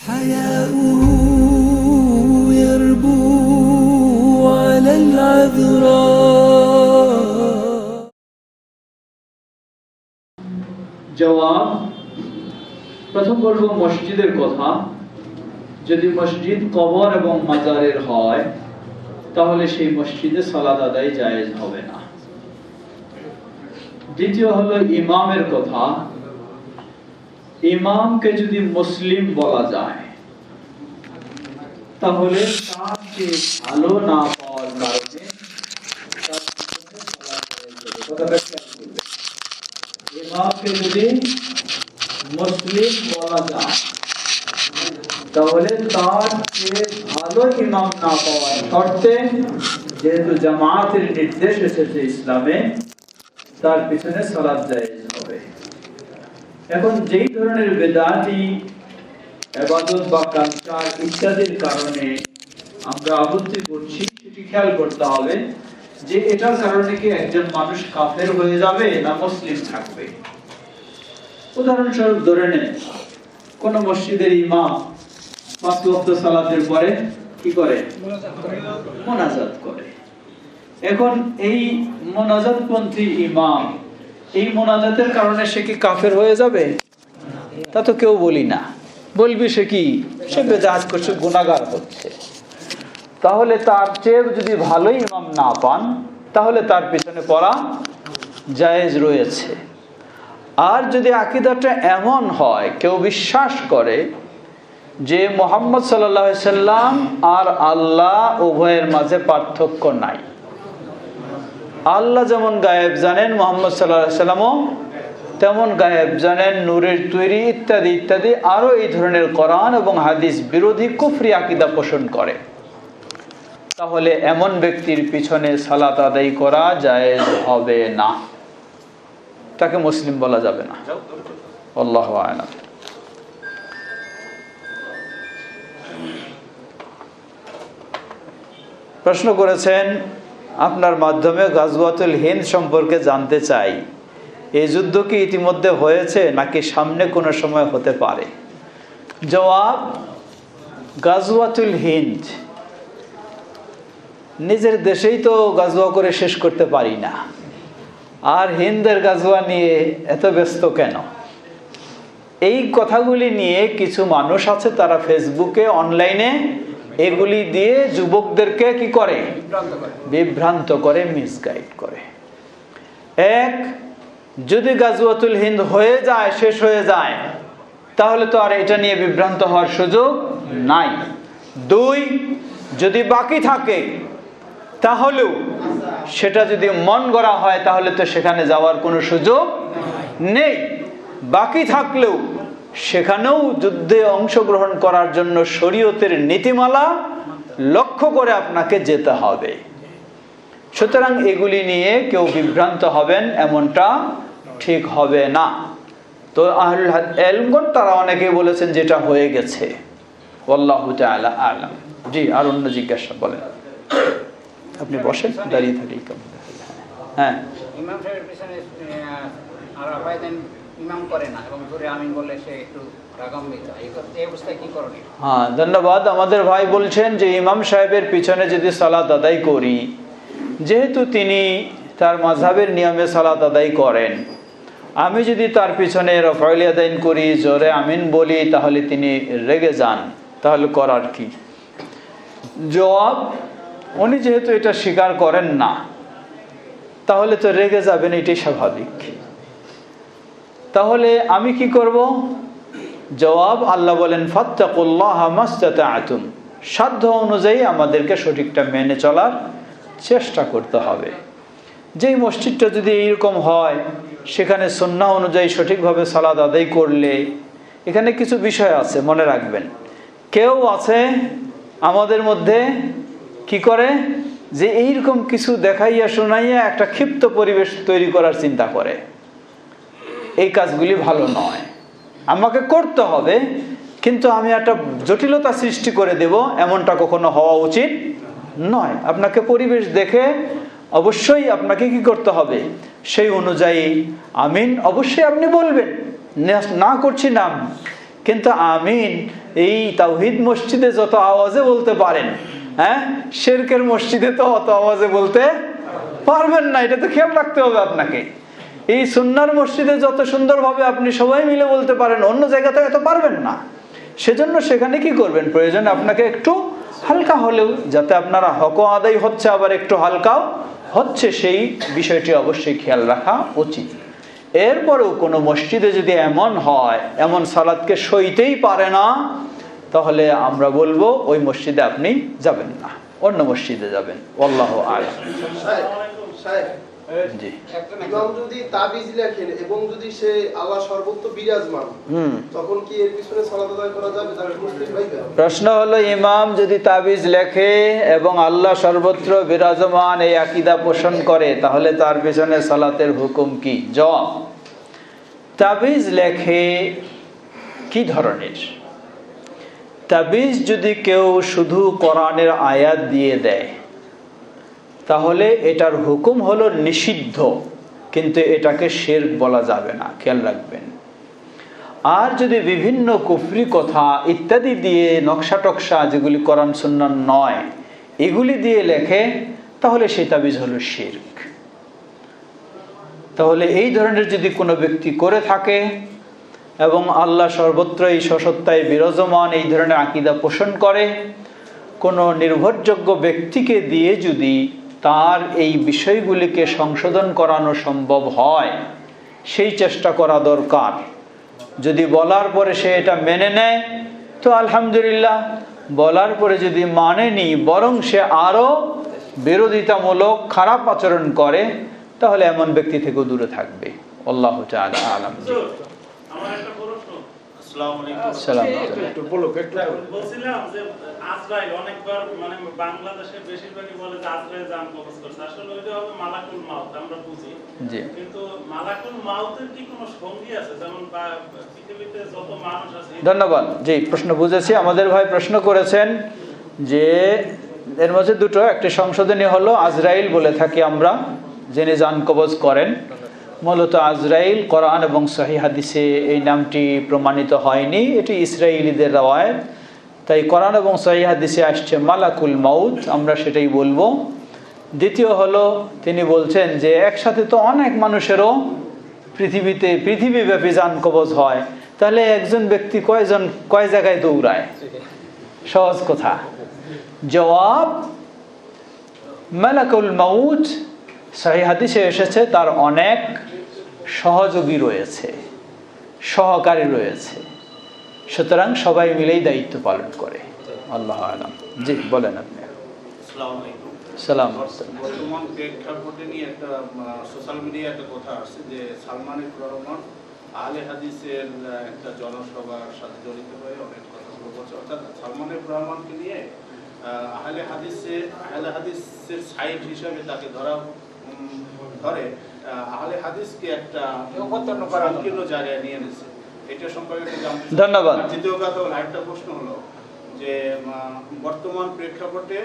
حياؤه يربو على العذراء জবাব প্রথম বলবো মসজিদের কথা যদি মসজিদ কবর এবং মাজারের হয় তাহলে সেই মসজিদে সালাদ আদায় জায়েজ হবে না দ্বিতীয় হলো ইমামের কথা ইমামকে যদি মুসলিম বলা যায়, তাহলে তার যে ভালো না পাওয়ার কারণে তার পিছনে সালাত জায়েজ হবে। কথাটা খেয়াল করবেন। ইমামকে যদি মুসলিম বলা যায়, তাহলে তার চেয়ে ভালো ইমাম না পাওয়ার শর্তে যেহেতু জামাতের নির্দেশ এসেছে ইসলামে, তার পিছনে সালাদ জায়েজ হবে এখন যেই ধরনের বেদাতি, এবাদত বা কালচার ইত্যাদির কারণে আমরা আপত্তি করছি, সেটি খেয়াল করতে হবে যে এটার কারণে কি একজন মানুষ কাফের হয়ে যাবে না মুসলিম থাকবে। উদাহরণস্বরূপ ধরে নেন, কোন মসজিদের ইমাম পাঁচ ওয়াক্ত সালাতের পরে কি করে? মোনাজাত করে। এখন এই মোনাজাতপন্থী ইমাম এই মোনাজাতের কারণে সে কি কাফের হয়ে যাবে? তা তো কেউ বলি না। বলবি সে কি? সে বেজাজ করছে গুণাগার হচ্ছে। তাহলে তার চেয়ে যদি ভালোই ইমাম না পান, তাহলে তার পিছনে পড়া জায়েজ রয়েছে। আর যদি আকিদাটা এমন হয়, কেউ বিশ্বাস করে যে মোহাম্মদ সাল্লাম আর আল্লাহ উভয়ের মাঝে পার্থক্য নাই। আল্লাহ যেমন গায়েব জানেন, মোহাম্মদ সাল্লাহ সাল্লামও তেমন গায়েব জানেন, নূরের তৈরি ইত্যাদি ইত্যাদি, আরও এই ধরনের কোরআন এবং হাদিস বিরোধী কুফরি আকিদা পোষণ করে। তাহলে এমন ব্যক্তির পিছনে সালাত আদায় করা জায়েজ হবে না। তাকে মুসলিম বলা যাবে না। আল্লাহ আয়না প্রশ্ন করেছেন আপনার মাধ্যমে গাজওয়াতুল হিন্দ সম্পর্কে জানতে চাই। এই যুদ্ধ কি ইতিমধ্যে হয়েছে নাকি সামনে কোনো সময় হতে পারে? জবাব, গাজওয়াতুল হিন্দ। নিজের দেশেই তো গাজওয়া করে শেষ করতে পারি না। আর হিন্দের গাজওয়া নিয়ে এত ব্যস্ত কেন? এই কথাগুলি নিয়ে কিছু মানুষ আছে তারা ফেসবুকে, অনলাইনে এগুলি দিয়ে যুবকদেরকে কি করে? বিভ্রান্ত করে। মিসগাইড করে এক যদি গাজওয়াতুল হিন্দ হয়ে যায় শেষ হয়ে যায় তাহলে তো আর এটা নিয়ে বিভ্রান্ত হওয়ার সুযোগ নাই। দুই যদি বাকি থাকে তাহলেও সেটা যদি মন গড়া হয় তাহলে তো সেখানে যাওয়ার কোনো সুযোগ নেই। বাকি থাকলেও সেখানেও যুদ্ধে অংশগ্রহণ করার জন্য শরীয়তের নীতিমালা লক্ষ্য করে আপনাকে যেতে হবে। সুতরাং এগুলি নিয়ে কেউ বিভ্রান্ত হবেন, এমনটা ঠিক হবে না। তো আহলুল তারা অনেকে বলেছেন যেটা হয়ে গেছে। আল্লাহ জি, আর অন্য জিজ্ঞাসা বলেন। আপনি বসেন, দাঁড়িয়ে থাকলেই হ্যাঁ। ইমাম করে না এবং আমিন বললে সে একটু হ্যাঁ ধন্যবাদ। আমাদের ভাই বলছেন যে ইমাম সাহেবের পিছনে যদি সালাত আদায় করি, যেহেতু তিনি তার মাঝাবের নিয়মে সালাত আদায় করেন, আমি যদি তার পিছনে রফাইল আদায়ন করি, জোরে আমিন বলি, তাহলে তিনি রেগে যান। তাহলে করার কি? জবাব, উনি যেহেতু এটা স্বীকার করেন না, তাহলে তো রেগে যাবেন, এটাই স্বাভাবিক। তাহলে আমি কি করব? জবাব আল্লাহ বলেন সাধ্য অনুযায়ী আমাদেরকে সঠিকটা মেনে চলার চেষ্টা করতে হবে। যেই মসজিদটা যদি এইরকম হয়, সেখানে সন্না অনুযায়ী সঠিকভাবে সালাদ আদায় করলে, এখানে কিছু বিষয় আছে, মনে রাখবেন। কেউ আছে আমাদের মধ্যে কি করে? যে এইরকম কিছু দেখাইয়া শোনাইয়া একটা ক্ষিপ্ত পরিবেশ তৈরি করার চিন্তা করে। এই কাজগুলি ভালো নয়। আমাকে করতে হবে, কিন্তু আমি একটা জটিলতা সৃষ্টি করে দেব, এমনটা কখনো হওয়া উচিত নয়। আপনাকে পরিবেশ দেখে অবশ্যই আপনাকে কি করতে হবে? সেই অনুযায়ী, আমিন অবশ্যই আপনি বলবেন, না- করছি না কিন্তু আমিন, এই তাওহিদ মসজিদে যত আওয়াজে বলতে পারেন হ্যাঁ? শেরকের মসজিদে তো অত আওয়াজে বলতে পারবেন না, এটা তো খেয়াল রাখতে হবে আপনাকে। এই সুন্নার মসজিদে যত সুন্দরভাবে আপনি সবাই মিলে বলতে পারেন, অন্য জায়গাতে এত পারবেন না। সেজন্য সেখানে কি করবেন? প্রয়োজন আপনাকে একটু হালকা হলেও, যাতে আপনারা হক আদায় হচ্ছে, আবার একটু হালকাও হচ্ছে, সেই বিষয়টি অবশ্যই খেয়াল রাখা উচিত। এরপরেও কোনো মসজিদে যদি এমন হয়, এমন সালাদকে সইতেই পারে না, তাহলে আমরা বলব, ওই মসজিদে আপনি যাবেন না। অন্য মসজিদে যাবেন। আল্লাহ আলম ইমাম যদি তাবিজ লেখেন এবং যদি সে আল্লাহ সর্বত্র বিরাজমান হুম। তখন কি এর পিছনে সালাত আদায় করা যাবে? যারা মুসলিম ভাইবে প্রশ্ন হলো ইমাম যদি তাবিজ লেখে এবং আল্লাহ সর্বত্র বিরাজমান এই আকিদা পোষণ করে তাহলে তার পেছনে সালাতের হুকুম কি? জবাব তাবিজ লেখে কি ধরনের? তাবিজ যদি কেউ শুধু কোরআনের আয়াত দিয়ে দেয় তাহলে এটার হুকুম হলো নিষিদ্ধ, কিন্তু এটাকে শের বলা যাবে না, খেয়াল রাখবেন। আর যদি বিভিন্ন কুফরি কথা ইত্যাদি দিয়ে নকশা টকশা যেগুলি করান সুন্নান নয়, এগুলি দিয়ে লেখে, তাহলে সেই তাবিজ হলো শির্ক। তাহলে এই ধরনের যদি কোনো ব্যক্তি করে থাকে এবং আল্লাহ সর্বত্র এই সসত্তায় বিরাজমান এই ধরনের আকিদা পোষণ করে, কোনো নির্ভরযোগ্য ব্যক্তিকে দিয়ে যদি তার এই বিষয়গুলিকে সংশোধন করানো সম্ভব হয়, সেই চেষ্টা করা দরকার। যদি বলার পরে সে এটা মেনে নেয়, তো আলহামদুলিল্লাহ। বলার পরে যদি মানেনি, বরং সে আরও বিরোধিতামূলক খারাপ আচরণ করে, তাহলে এমন ব্যক্তি থেকেও দূরে থাকবে। আল্লাহ আলাম। বলছিলাম যে আজরাইল অনেকবার মানে বাংলাদেশে বেশিরভাগই বলে যে আজরাইল জান কবজ করছে। আসলে ওইটা হবে মালাকুল মাউত আমরা বুঝি। কিন্তু মালাকুল মাউতের কি কোনো সঙ্গী আছে? যেমন পৃথিবীতে যত মানুষ আছে ধন্যবাদ। জি প্রশ্ন বুঝেছি। আমাদের ভাই প্রশ্ন করেছেন যে এর মধ্যে দুটো একটি সংশোধনী হলো আজরাইল বলে থাকি আমরা যিনি জান কবজ করেন। মূলত আজরাইল, কোরআন এবং সহি হাদিসে এই নামটি প্রমাণিত হয়নি। এটি ইসরায়েলিদের রাওয়ায়ত। তাই কোরআন এবং সহি হাদিসে আসছে মালাকুল মাউত, আমরা সেটাই বলব। দ্বিতীয় হলো, তিনি বলছেন যে একসাথে তো অনেক মানুষেরও পৃথিবীতে পৃথিবীব্যাপী যান কবজ হয়। তাহলে একজন ব্যক্তি কয়জন, কয় জায়গায় দৌড়ায়? সহজ কথা। জবাব, মালাকুল মাউত সহি হাদিসে এসেছে, তার অনেক সহযোগী রয়েছে সহকারী রয়েছে। সুতরাং সবাই মিলেই দায়িত্ব পালন করে। আল্লাহ আলম। জি বলেন আপনি। সালাম বর্তমান প্রেক্ষাপটে নিয়ে একটা সোশ্যাল মিডিয়ায় একটা কথা আসছে যে সালমান রহমান আহলে হাদিসের একটা জনসভার সাথে জড়িত হয়ে অনেক কথাগুলো বলছে অর্থাৎ সালমান রহমানকে নিয়ে আহলে হাদিসে আহলে হাদিসের সাইড হিসাবে তাকে ধরা ধরে। আহলে হাদিসকে একটা অবতরণ করার সংকীর্ণ জায়গায় নিয়ে এনেছে। এটা সম্পর্কে একটু জানতে চাই। ধন্যবাদ। দ্বিতীয় কথা হলো আরেকটা প্রশ্ন হলো যে বর্তমান প্রেক্ষাপটে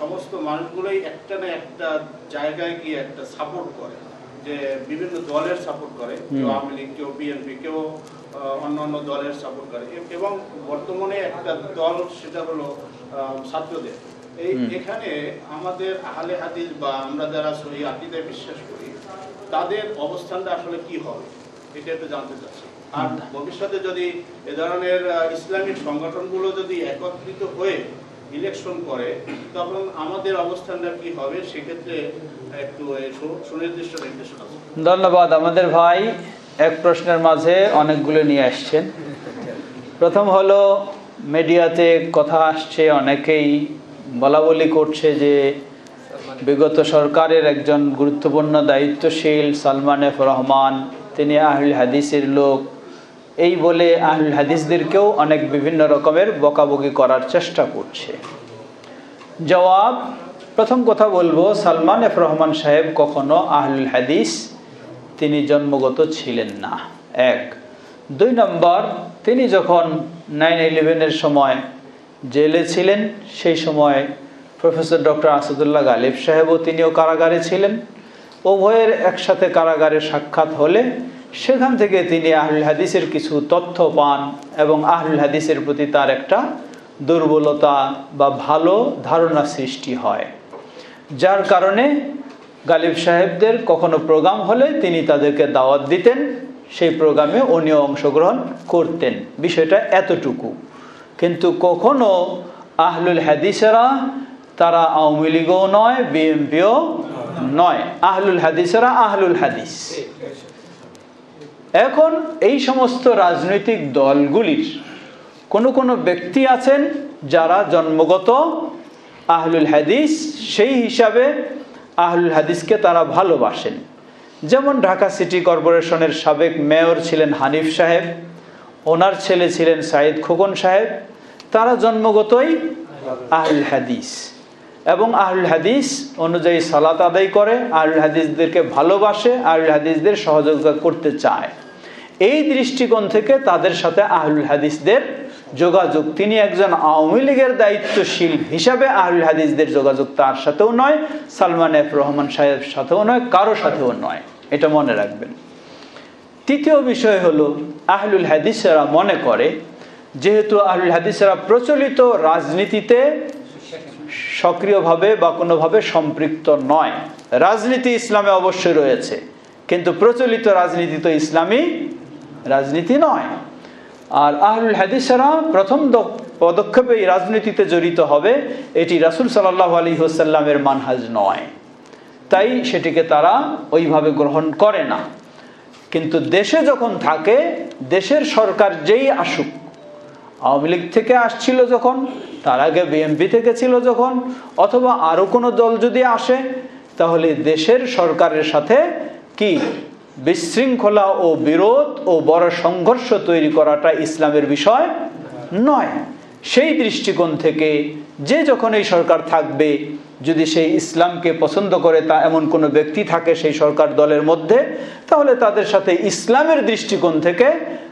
সমস্ত মানুষগুলোই একটা না একটা জায়গায় গিয়ে একটা সাপোর্ট করে যে বিভিন্ন দলের সাপোর্ট করে কেউ আওয়ামী লীগ কেউ বিএনপি কেউ আহ, অন্য অন্য দলের সাপোর্ট করে। এবং বর্তমানে একটা দল সেটা হলো আহ, ছাত্রদের। এই এখানে আমাদের আহলে হাদিস বা আমরা যারা সহি আকিদায় বিশ্বাস করি তাদের অবস্থানটা আসলে কি হবে? এটা একটু জানতে চাচ্ছি। আর ভবিষ্যতে যদি এ ধরনের ইসলামিক সংগঠনগুলো যদি একত্রিত হয়ে ইলেকশন করে তখন আমাদের অবস্থানটা কি হবে? সেক্ষেত্রে একটু সুনির্দিষ্ট নির্দেশনা। ধন্যবাদ। আমাদের ভাই এক প্রশ্নের মাঝে অনেকগুলো নিয়ে আসছেন। প্রথম হলো মিডিয়াতে কথা আসছে অনেকেই বলা বলি করছে যে বিগত সরকারের একজন গুরুত্বপূর্ণ দায়িত্বশীল সালমান এফ রহমান, তিনি আহুল হাদিসের লোক। এই বলে আহুল হাদিসদেরকেও অনেক বিভিন্ন রকমের বকাবকি করার চেষ্টা করছে। জবাব, প্রথম কথা বলব, সালমান এফ রহমান সাহেব কখনো আহলুল হাদিস তিনি জন্মগত ছিলেন না। এক। দুই নম্বর, তিনি যখন নাইন ইলেভেনের সময় জেলে ছিলেন। সেই সময় প্রফেসর ডক্টর আসাদুল্লাহ গালিব সাহেবও তিনিও কারাগারে ছিলেন। উভয়ের একসাথে কারাগারে সাক্ষাৎ হলে সেখান থেকে তিনি আহলুল হাদিসের কিছু তথ্য পান এবং আহলুল হাদিসের প্রতি তার একটা দুর্বলতা বা ভালো ধারণা সৃষ্টি হয়। যার কারণে গালিব সাহেবদের কখনো প্রোগ্রাম হলে তিনি তাদেরকে দাওয়াত দিতেন, সেই প্রোগ্রামে উনিও অংশগ্রহণ করতেন। বিষয়টা এতটুকু। কিন্তু কখনো আহলুল হাদিসেরা তারা আওয়ামী লীগও নয়, বিএনপিও নয়। আহলুল হাদিসেরা আহলুল হাদিস। এখন এই সমস্ত রাজনৈতিক দলগুলির কোনো কোনো ব্যক্তি আছেন যারা জন্মগত আহলুল হাদিস, সেই হিসাবে আহলুল হাদিসকে তারা ভালোবাসেন। যেমন ঢাকা সিটি কর্পোরেশনের সাবেক মেয়র ছিলেন হানিফ সাহেব। ওনার ছেলে ছিলেন সাইদ খোকন সাহেব। তারা জন্মগতই আহলুল হাদিস। এবং আহলুল হাদিস অনুযায়ী সালাত আদায় করে, আহলুল হাদিসদেরকে ভালোবাসে, আহলুল হাদিসদের সহযোগিতা করতে চায়। এই দৃষ্টিকোণ থেকে তাদের সাথে আহলুল হাদিসদের যোগাযোগ। তিনি একজন আওয়ামী লীগের দায়িত্বশীল হিসাবে আহলুল হাদিসদের যোগাযোগ তার সাথেও নয়, সালমান এফ রহমান সাহেব সাথেও নয়, কারও সাথেও নয়। এটা মনে রাখবেন। তৃতীয় বিষয় হলো, আহলুল হাদিসেরা মনে করে, যেহেতু আহলুল হাদিসেরা প্রচলিত রাজনীতিতে সক্রিয়ভাবে বা কোনোভাবে সম্পৃক্ত নয়। রাজনীতি ইসলামে অবশ্যই রয়েছে, কিন্তু প্রচলিত রাজনীতি তো ইসলামী রাজনীতি নয়। আর আহলুল হাদিসেরা প্রথম পদক্ষেপে রাজনীতিতে জড়িত হবে, এটি রাসুল সাল্লাহ আলী হোসাল্লামের মানহাজ নয়। তাই সেটিকে তারা ওইভাবে গ্রহণ করে না। কিন্তু দেশে যখন থাকে, দেশের সরকার যেই আসুক, আওয়ামী লীগ থেকে আসছিল যখন, তার আগে বিএনপি থেকে ছিল যখন, অথবা আরও কোনো দল যদি আসে, তাহলে দেশের সরকারের সাথে কি? বিশৃঙ্খলা ও বিরোধ ও বড় সংঘর্ষ তৈরি করাটা ইসলামের বিষয় নয়। সেই দৃষ্টিকোণ থেকে যে যখন এই সরকার থাকবে যদি সেই ইসলামকে পছন্দ করে তা এমন কোনো ব্যক্তি থাকে সেই সরকার দলের মধ্যে, তাহলে তাদের সাথে ইসলামের দৃষ্টিকোণ থেকে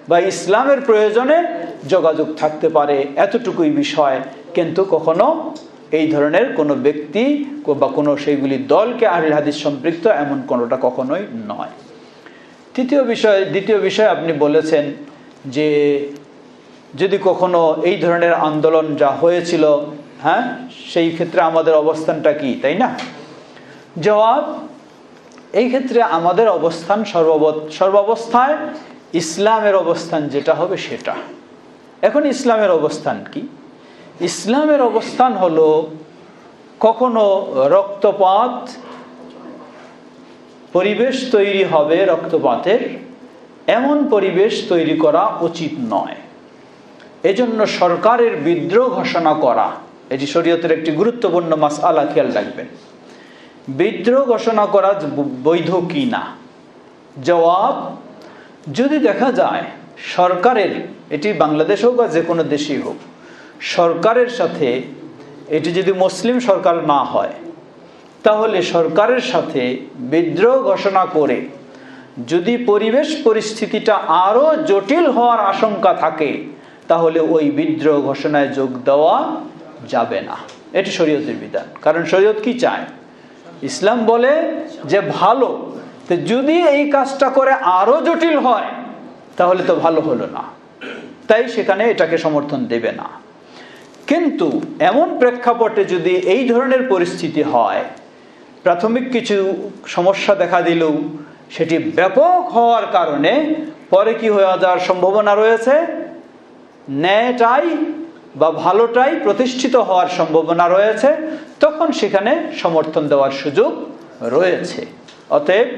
বা ইসলামের প্রয়োজনে যোগাযোগ থাকতে পারে। এতটুকুই বিষয়। কিন্তু কখনো এই ধরনের কোনো ব্যক্তি বা কোনো সেইগুলি দলকে আহল হাদিস সম্পৃক্ত এমন কোনোটা কখনোই নয়। তৃতীয় বিষয়, দ্বিতীয় বিষয় আপনি বলেছেন যে যদি কখনো এই ধরনের আন্দোলন যা হয়েছিল হ্যাঁ? সেই ক্ষেত্রে আমাদের অবস্থানটা কি, তাই না? জবাব, এই ক্ষেত্রে আমাদের অবস্থান সর্বব সর্বাবস্থায় ইসলামের অবস্থান যেটা হবে সেটা। এখন ইসলামের অবস্থান কি? ইসলামের অবস্থান হলো কখনো রক্তপাত, পরিবেশ তৈরি হবে রক্তপাতের, এমন পরিবেশ তৈরি করা উচিত নয়। এজন্য সরকারের বিদ্রোহ ঘোষণা করা এটি শরীয়তের একটি গুরুত্বপূর্ণ মাস আলা খেয়াল রাখবেন। বিদ্রোহ ঘোষণা করা বৈধ কি না? জবাব, যদি দেখা যায় সরকারের, এটি বাংলাদেশ হোক বা যে কোনো দেশেই হোক, সরকারের সাথে এটি যদি মুসলিম সরকার না হয়, তাহলে সরকারের সাথে বিদ্রোহ ঘোষণা করে যদি পরিবেশ পরিস্থিতিটা আরও জটিল হওয়ার আশঙ্কা থাকে, তাহলে ওই বিদ্রোহ ঘোষণায় যোগ দেওয়া যাবে না। এটি শরীয়তের বিধান। কারণ শরীয়ত কি চায়? ইসলাম বলে যে ভালো। তো যদি এই কাজটা করে আরও জটিল হয়, তাহলে তো ভালো হলো না। তাই সেখানে এটাকে সমর্থন দেবে না। কিন্তু এমন প্রেক্ষাপটে যদি এই ধরনের পরিস্থিতি হয়, প্রাথমিক কিছু সমস্যা দেখা দিলেও সেটি ব্যাপক হওয়ার কারণে পরে কি হয়ে যাওয়ার সম্ভাবনা রয়েছে? ন্যায়টাই বা ভালোটাই প্রতিষ্ঠিত হওয়ার সম্ভাবনা রয়েছে তখন সেখানে সমর্থন দেওয়ার সুযোগ রয়েছে। অতএব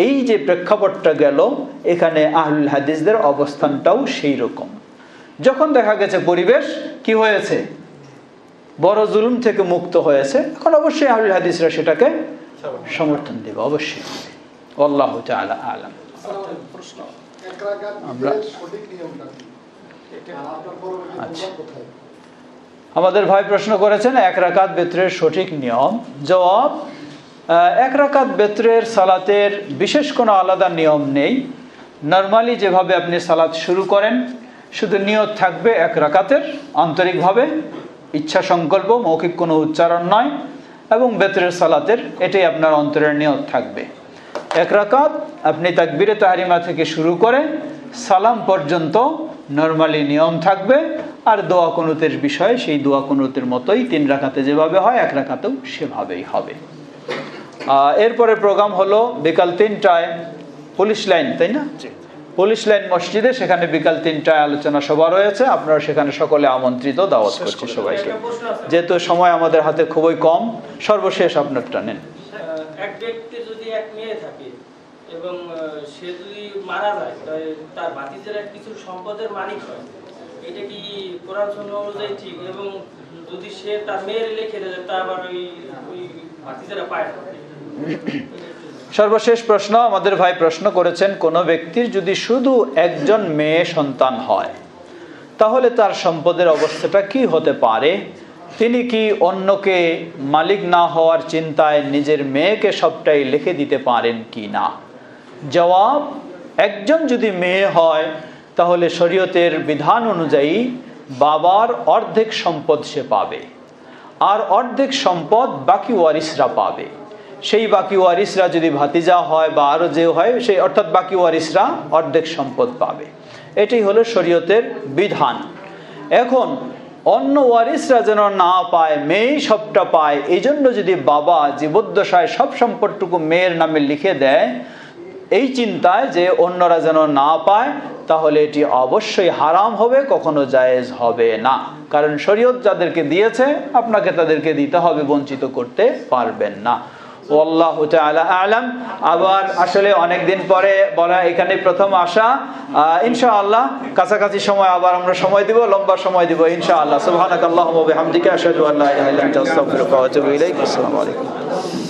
এই যে প্রেক্ষাপটটা গেল এখানে আহুল হাদিসদের অবস্থানটাও সেই রকম। যখন দেখা গেছে পরিবেশ কি হয়েছে? বড় জুলুম থেকে মুক্ত হয়েছে এখন অবশ্যই আহুল হাদিসরা সেটাকে সমর্থন দেবে অবশ্যই। আল্লাহ আলাম। প্রশ্ন। আমরা- সঠিক নিয়মটা আচ্ছা। আমাদের ভাই প্রশ্ন করেছেন, এক রাকাত বেত্রের সঠিক নিয়ম। জবাব এক রাকাত বেত্রের সালাতের বিশেষ কোনো আলাদা নিয়ম নেই। নর্মালি যেভাবে আপনি সালাত শুরু করেন, শুধু নিয়ত থাকবে এক রাকাতের আন্তরিকভাবে। ইচ্ছা সংকল্প, মৌখিক কোনো উচ্চারণ নয়, এবং বেত্রের সালাতের এটাই আপনার অন্তরের নিয়ত থাকবে। এক রাকাত আপনি তাকবিরে তাহারিমা থেকে শুরু করে সালাম পর্যন্ত নর্মালি নিয়ম থাকবে আর দোয়া কুনুতের বিষয় সেই দোয়া কুনুতের মতোই তিন রাখাতে যেভাবে হয় এক রাখাতেও সেভাবেই হবে। এরপরে প্রোগ্রাম হলো বিকাল তিনটায় পুলিশ লাইন তাই না? পুলিশ লাইন মসজিদে সেখানে বিকাল তিনটায় আলোচনা সভা রয়েছে। আপনারা সেখানে সকলে আমন্ত্রিত দাওয়াত করছি সবাইকে। যেহেতু সময় আমাদের হাতে খুবই কম সর্বশেষ আপনারটা নেন। এক যদি এক এবং সে যদি মারা যায় তাহলে তার ভাতিজেরা কিছু সম্পদের মালিক হয়। এটা কি কোরআন সন্ন্য অনুযায়ী ঠিক? এবং যদি সে তার মেয়ের লিখে দেয় তা আবার ওই ওই ভাতিজেরা পায় না। সর্বশেষ প্রশ্ন, আমাদের ভাই প্রশ্ন করেছেন, কোনো ব্যক্তির যদি শুধু একজন মেয়ে সন্তান হয়, তাহলে তার সম্পদের অবস্থাটা কি হতে পারে? তিনি কি অন্যকে মালিক না হওয়ার চিন্তায় নিজের মেয়েকে সবটাই লিখে দিতে পারেন কি না? জবাব, একজন যদি মেয়ে হয়, তাহলে শরীয়তের বিধান অনুযায়ী বাবার অর্ধেক সম্পদ সে পাবে। আর অর্ধেক সম্পদ বাকি ওয়ারিসরা পাবে। সেই বাকি ওয়ারিসরা যদি ভাতিজা হয় বা আরও যে হয়, সেই অর্থাৎ বাকি ওয়ারিসরা অর্ধেক সম্পদ পাবে। এটাই হলো শরীয়তের বিধান। এখন, অন্য ওয়ারিসরা যেন না পায়, মেয়েই সবটা পায় এই জন্য যদি বাবা জীবদ্দশায় সব সম্পদটুকু মেয়ের নামে লিখে দেয় এই চিন্তায় যে অন্যরা যেন না পায় তাহলে এটি অবশ্যই হারাম হবে কখনো জায়েজ হবে না। কারণ শরীয়ত যাদেরকে দিয়েছে আপনাকে তাদেরকে দিতে হবে বঞ্চিত করতে পারবেন না। তাআলা আলাম। আবার আসলে অনেক দিন পরে বলা এখানে প্রথম আসা আহ, ইনশাআল্লাহ কাছাকাছি সময় আবার আমরা সময় দিব লম্বা সময় দিব ইনশাআল্লাহ। সুবহানাকাল্লাহুম্মা ওয়া বিহামদিকা আশহাদু আল্লা ইলাহা ইল্লা আনতা আস্তাগফিরুকা ওয়া আতুবু ইলাইক। আসসালামু